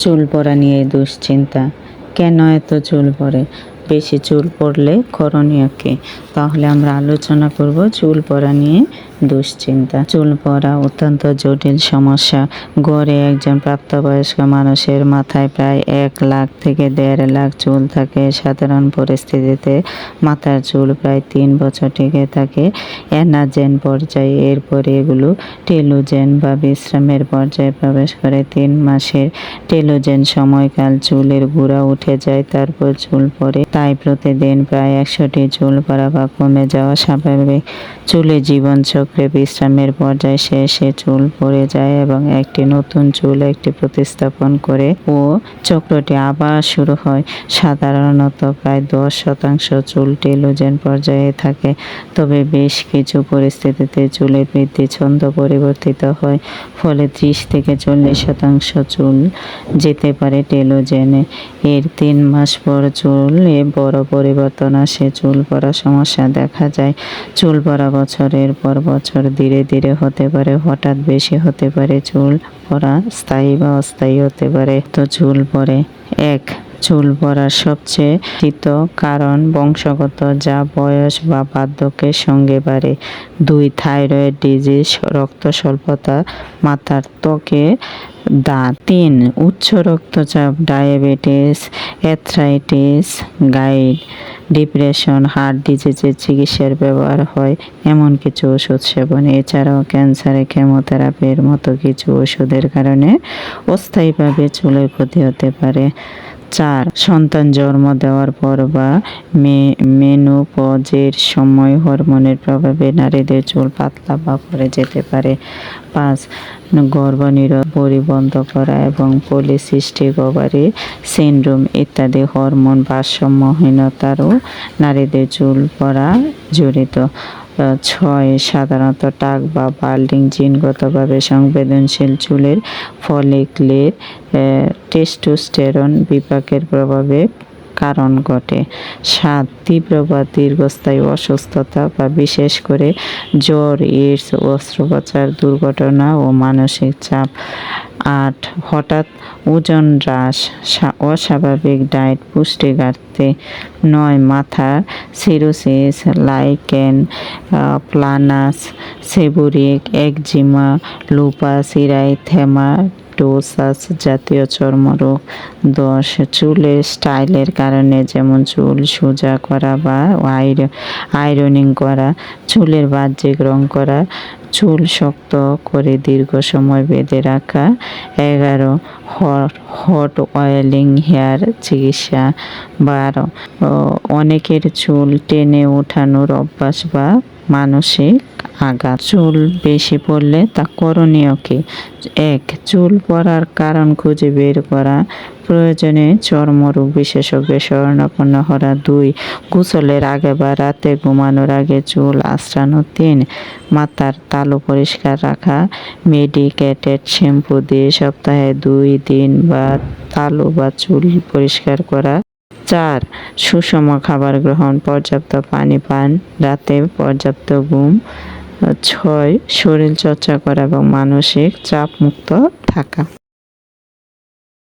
চুল পরা নিয়ে দুশ্চিন্তা। কেন এত চুল পরে? বেশি চুল পড়লে করণীয় কে? তাহলে আমরা আলোচনা করব চুল পরা নিয়ে দুশ্চিন্তা, চুল পড়া, অত্যন্ত জটিল সমস্যা। গড়ে একজন প্রাপ্তবয়স্ক মানুষের মাথায় প্রায় এক লাখ থেকে দেড় লাখ চুল থাকে সাধারণ পরিস্থিতিতে। মাথার চুল প্রায় তিন বছর টিকে থাকে। অ্যানাজেন পর্যায়ে এরপরে এগুলো টেলোজেন বা বিশ্রামের পর্যায়ে প্রবেশ করে তিন মাসের। টেলোজেন সময়কাল চুলের গুঁড়া উঠে যায়, তারপর চুল পড়ে। তাই প্রতিদিন প্রায় একশোটি চুল পড়া বা কমে যাওয়া স্বাভাবিক। চুলে জীবন চক্রে বিশ্রামের পর্যায়ে শেষে চুল পড়ে যায় এবং একটি নতুন চুল একটি প্রতিস্থাপন করে ও চক্রটি আবার শুরু হয়। সাধারণত প্রায় দশ শতাংশ চুল টেলোজেন পর্যায়ে থাকে, তবে বেশ কিছু পরিস্থিতিতে চুলের বৃদ্ধি ছন্দ পরিবর্তিত হয়, ফলে ত্রিশ থেকে চল্লিশ শতাংশ চুল যেতে পারে টেলোজেনে। এর তিন মাস পর চুলে বড় পরিবর্তন আসে, চুল পড়া সমস্যা দেখা যায়। চুল পড়া বছরের পর বছর ধীরে ধীরে হতে পারে, হঠাৎ বেশি হতে পারে চুল পরা স্থায়ী বা অস্থায়ী হতে পারে। তো চুল পড়ে। এক চুল পড়ার সবচেয়ে চিত কারণ বংশগত যা বয়স বা বার্ধক্যের সঙ্গে বাড়ে। দুই থাইরয়েড ডিজিজ, রক্ত স্বল্পতা, মাথার ত্বকে দাঁত তিন, উচ্চ রক্তচাপ, ডায়াবেটিস, অ্যাথ্রাইটিস, গাইড, ডিপ্রেশন, হার্ট ডিজিজের চিকিৎসার ব্যবহার হয়, এমন কিছু ওষুধ সেবন। এছাড়াও ক্যান্সারে কেমোথেরাপির মতো কিছু ওষুধের কারণে অস্থায়ীভাবে চুলের ক্ষতি হতে পারে। চার সন্তান জন্ম দেওয়ার পর বা মেনোপজের সময় হরমোনের প্রভাবে নারীদের চুল পাতলা বা পড়ে যেতে পারে। পাঁচ, গর্ভনিরোধ পরিবন্ধ করা এবং পলিসিস্টিক ওভারি সিনড্রোম ইত্যাদি হরমোন ভারসাম্যহীনতারও নারীদের চুল পড়া জড়িত। ছয় সাধারণত টাক বা বাল্ডিং জিনগতভাবে সংবেদনশীল চুলের ফলিকলের টেস্টোস্টেরন বিপাকের প্রভাবে কারণ ঘটে। সাত তীব্র বা দীর্ঘস্থায়ী অসুস্থতা বা বিশেষ করে জ্বর এইডস অস্ত্রোপচার, দুর্ঘটনা ও মানসিক চাপ। আট, হঠাৎ ওজন হ্রাস অস্বাভাবিক ডায়েট পুষ্টি ঘাটতি। নয়, মাথা, cirrhosis, lichen planus, seborrheic, eczema, lupus, erythematosus জাতীয় চর্মরোগ। দশ চুলের স্টাইলের কারণে যেমন চুল সোজা করা বা আয়রনিং করা, চুলের বাহ্যিক রং করা, চুল শক্ত করে দীর্ঘ সময় বেঁধে রাখা, এগারো, হট হট অয়েলিং হেয়ার চিকিৎসা, বারো অনেকের চুল টেনে ওঠানোর অভ্যাস বা মানসিক আঘাত। চুল বেশি পড়লে তা করণীয় কি? এক, চুল পড়ার কারণ খুঁজে বের করা। প্রয়োজনে চর্মরোগ বিশেষজ্ঞ শরণাপন্ন হওয়া। দুই, গোসলের আগে বা রাতে ঘুমানোর আগে চুল আশ্রানো তিন, মাথার তালু পরিষ্কার রাখা। মেডিকেটেড শ্যাম্পু দিয়ে সপ্তাহে দুই দিন বা তালু বা চুল পরিষ্কার করা। চার, সুষম খাবার গ্রহণ, পর্যাপ্ত পানি পান, রাতে পর্যাপ্ত ঘুম, ছয়, শরীর চর্চা করা এবং মানসিক চাপ মুক্ত থাকা।